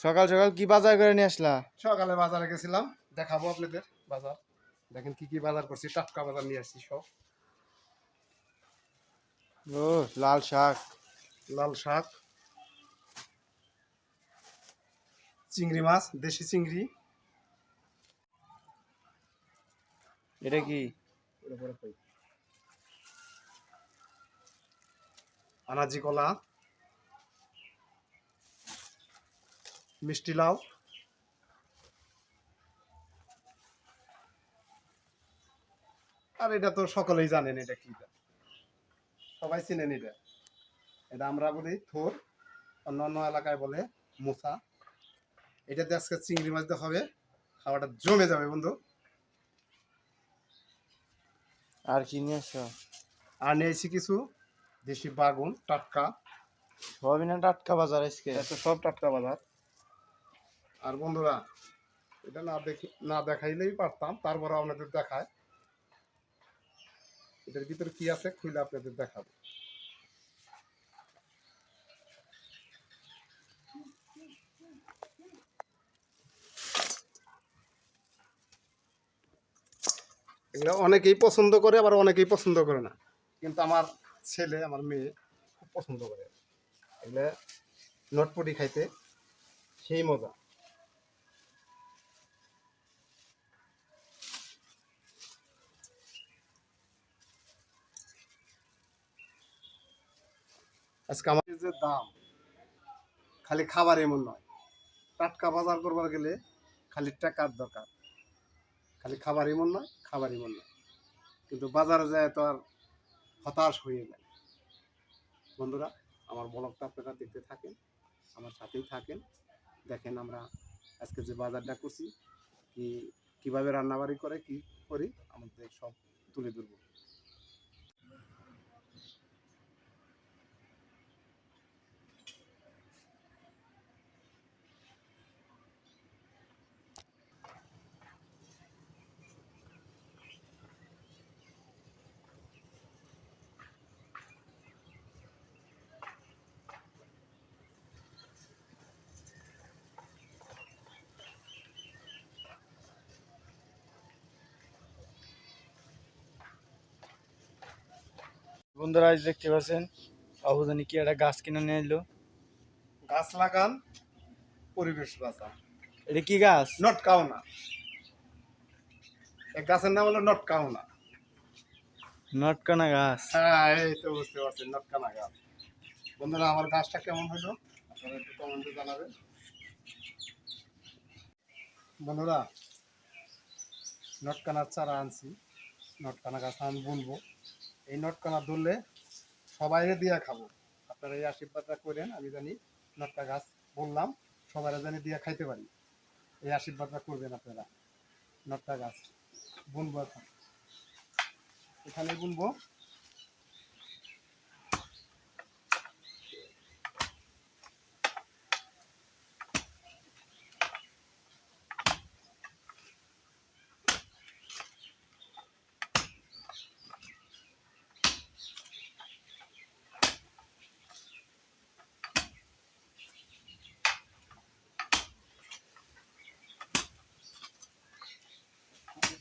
সকাল সকাল কি বাজার করে নিয়ে আসলা? সকালে বাজারে গেছিলাম দেখাবো আপনাদের বাজার। দেখেন কি কি বাজার করছি টাটকা বাজার নিয়ে আসছি সব। ও লাল শাক। লাল শাক। চিংড়ি মাছ দেশি চিংড়ি। এটা কি? আনাজি কলা। মিষ্টি লাউ। আর এটা তো সকলেই জানেন এটা কি। সবাই চিনেন এটা। এটা আমরা বলি থোর অন্য অন্য এলাকায় বলে মোসা এটাতে আজকে চিংড়ি মাছ দিয়ে হবে। খাওয়াটা জমে যাবে বন্ধু। আর কি নিয়ে আসছো আর নিয়েছি কিছু। দেশি বাগুন টাটকা। সবই না টাটকা বাজার আজকে? সব টাটকা বাজার। আর বন্ধুরা, এটা না দেখি, না দেখাইলেই পারতাম তারপরে আপনাদের দেখায়। এটার ভিতরে কি আছে খুলে আপনাদের দেখাবো। এগুলো অনেকেই পছন্দ করে, আবার অনেকেই পছন্দ করে না। কিন্তু আমার ছেলে, আমার মেয়ে খুব পছন্দ করে। এগুলো নটপটি খাইতে, সেই মজা। আজকে আমাদের যে দাম, খালি খাবার এমন নয়। টাটকা বাজার করবার গেলে খালি টাকার দরকার। খালি খাবার এমন নয়, খাবার এমন নয়। কিন্তু বাজারে যায় তো আর হতাশ হয়ে যায়। বন্ধুরা, আমার ব্লগটা আপনারা দেখতে থাকেন, আমার সাথেই থাকেন। দেখেন আমরা আজকে যে বাজারটা করছি, কি কীভাবে রান্নাবাড়ি করে, কি করি, আমাদের সব তুলে ধরবো। বন্ধুরা আজ দেখতে পাচ্ছেন বাবু জানি কি একটা গাছ কিনে নিয়ে এলো। গাছ লাগান পরিবেশ বাঁচান। এটা কি গাছ? নট কাউনা এই গাছের নাম হলো নট কাউনা নটকানা গাছ? হ্যাঁ এই তো বুঝতে পারছেন নটকানা গাছ। বন্ধুরা আমার গাছটা কেমন হলো? আপনারা একটু কমেন্টে জানাবেন। বন্ধুরা নটকানার চারা আনছি। নটকানা গাছ আমি বুনবো। এই নটকলা ধরলে সবাই দিয়া খাব। আপনারা এই আশীর্বাদটা করেন, আমি জানি নটকা গাছ বললাম সবাই জানি দিয়া খাইতে পারি। এই আশীর্বাদটা করবেন আপনারা, নটকা গাছ। বুনবো এখন। এখানে বুনবো।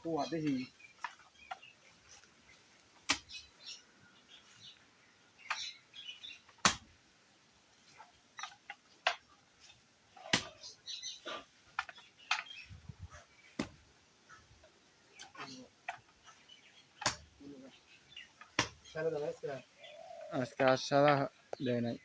কুয়া দেখি ছেড়ে দেবে আজকে? আজকে আর সারা দেয় নাই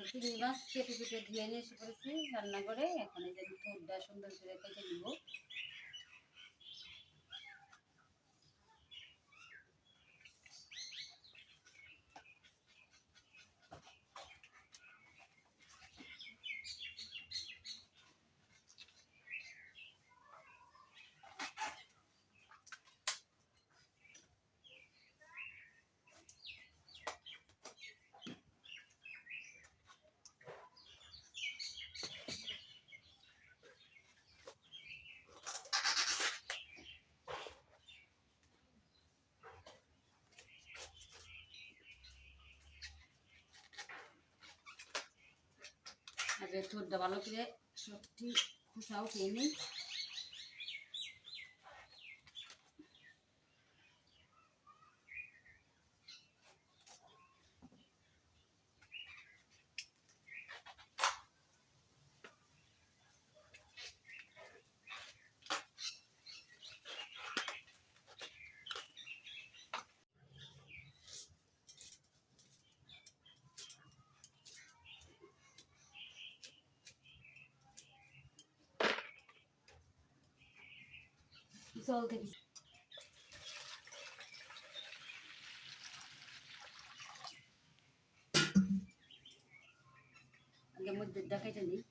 চিংড়ি মাছ কেটে কেটে ধুয়ে নিয়ে এসে পড়েছি রান্না করে। এখন এই যে থোরটা সুন্দর করে কেটে নিব। আগে থোরটা ভালো করে সবটি খোসা খেয়ে নিই। জল থেকে আগে মধ্যে দেখাইতে নিই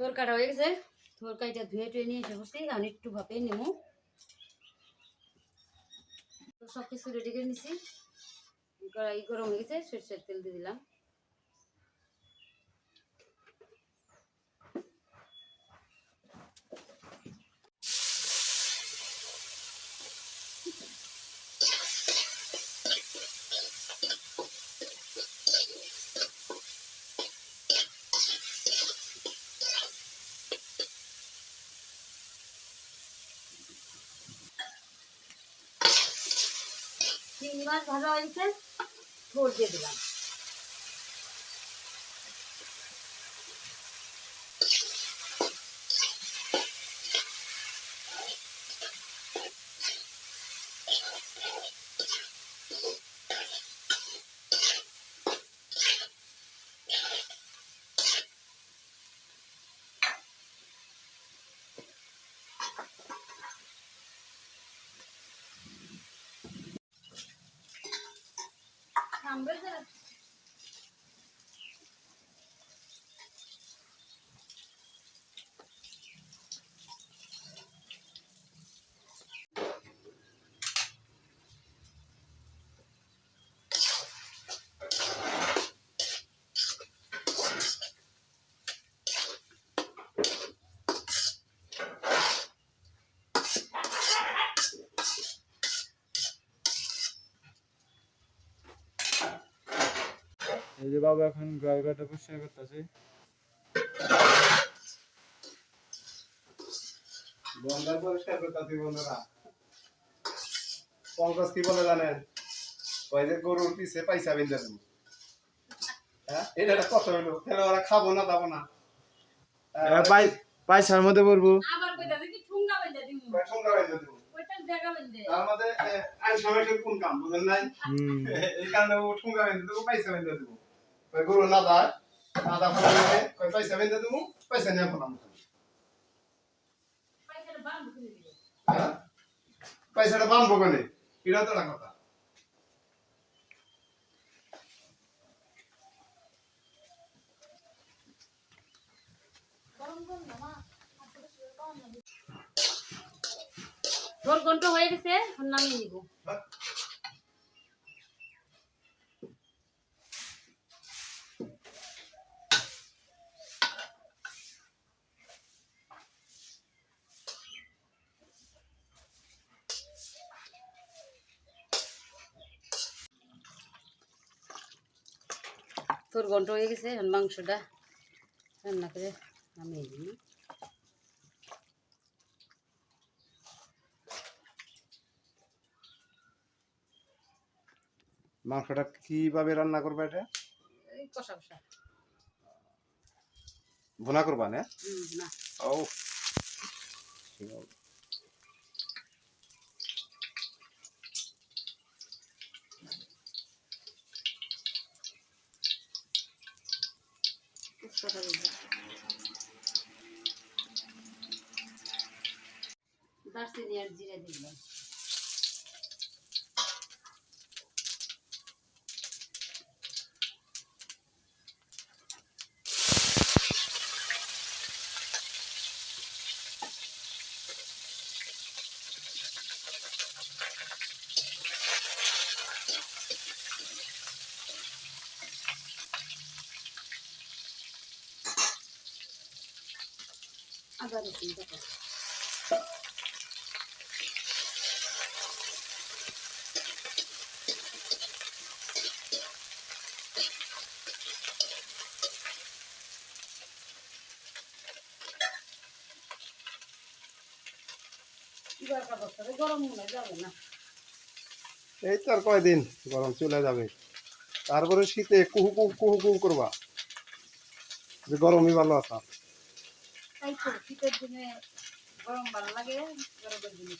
থোর কাটা হয়ে গেছে। থোর কাইটা ধুয়ে টুয়ে নিয়ে এসে বসছি আমি একটু ভাপে নেব তো সব কিছু রেডি করে নিছি। গরম হয়ে গেছে, সরষের তেল দিয়ে দিলাম। মাছ ভাজা হয়ে থোর দিয়ে দিলাম। Yeah. এই যে বাবা এখন ড্রাইভারটা পরিষ্কার করতেছে। বন্ধার পরিষ্কার করতে বন্ধুরা। পঙ্কজ কি বলে জানেন? ওই যে গরুর পিছে পয়সা বিন্দা দেবো। হ্যাঁ? এটা কত হইল। তাহলে ওরা খাব না দাবো না। হ্যাঁ, পয়সার মধ্যে পড়ব। আবার কইতাছে কি ঠুঙ্গা দিমু? তার মধ্যে সমাবেশের কোন কাম বুঝেন নাই? এই কারণে ও ঠুঙ্গা বেঁধে দেবো পয়সা বেঁধে দেবো। ওই গরু না দায় না দা ফেলে ওই পয়সা বেঁধে দেবো। পয়সা নিয়ে ফেলাম পয়সাটা করে বানবো কেনে এটা তো কথা তোর ঘণ্টা হয়ে গেছে নামিয়ে নিব তোর ঘন্ট হয়ে গেছে এখন মাংসটা রান্না করে নামিয়ে দিই মাংসটা কীভাবে রান্না করবে এটা? এই কষা কষা। ভুনা করবা না? ও কষা দিই দারচিনি আর জিরে দিলাম আদা রসুন বাটা দরকার পড়ছে গরম মনে হয় যাবে না এই তো আর কয়দিন গরম চলে যাবে। তারপরে শীতে কুহু কুহু কুহু কুহু করবা। যে গরমই ভালো আসা শীতের দিনে গরম ভালো লাগে গরমের দিনে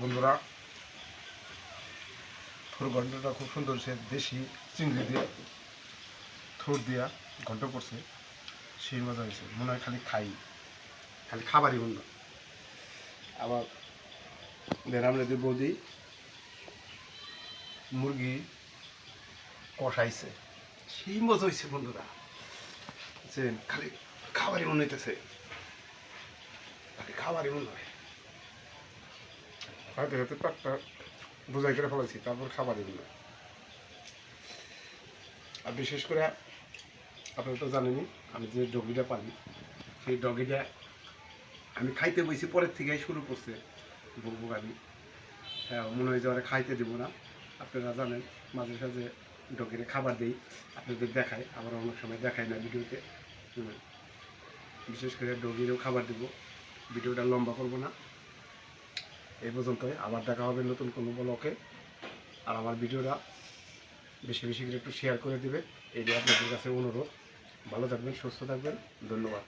বন্ধুরা, থোর ঘন্টটা খুব সুন্দর সে দেশি চিংড়ি দিয়ে, থোর দিয়া ঘন্ট করছে, সেই মজা হয়েছে। মনে হয় খালি খাই, খালি খাবারই হয়। আবার বেরাম রেদি বৌদি মুরগি কষাইছে, সেই মজা হয়েছে বন্ধুরা। যে খালি খাবারই মনে হইতেছে। খালি খাবারই মনে হয়। হাতে হাতে পাকটা বোঝাই করে ফেলাইছি তারপর খাবার দিল আর বিশেষ করে আপনারা তো জানেনই, আমি যে ডগিটা পালি, সেই ডগিটা আমি খাইতে বইছি, পরের থেকেই শুরু করছে বকবকানি হ্যাঁ মনে হয় যে ওরা খাইতে দেবো না। আপনারা জানেন, মাঝে সাঝে ডগিরে খাবার দিই, আপনাদের দেখায় আবার অনেক সময় দেখায় না ভিডিওতে। বিশেষ করে ডগিরেও খাবার দেব, ভিডিওটা লম্বা করব না। এই পর্যন্তই। আবার দেখা হবে নতুন কোনো ব্লকে আর আমার ভিডিওটা বেশি বেশি করে একটু শেয়ার করে দেবে। এই যে আপনাদের কাছে অনুরোধ। ভালো থাকবেন, সুস্থ থাকবেন। ধন্যবাদ।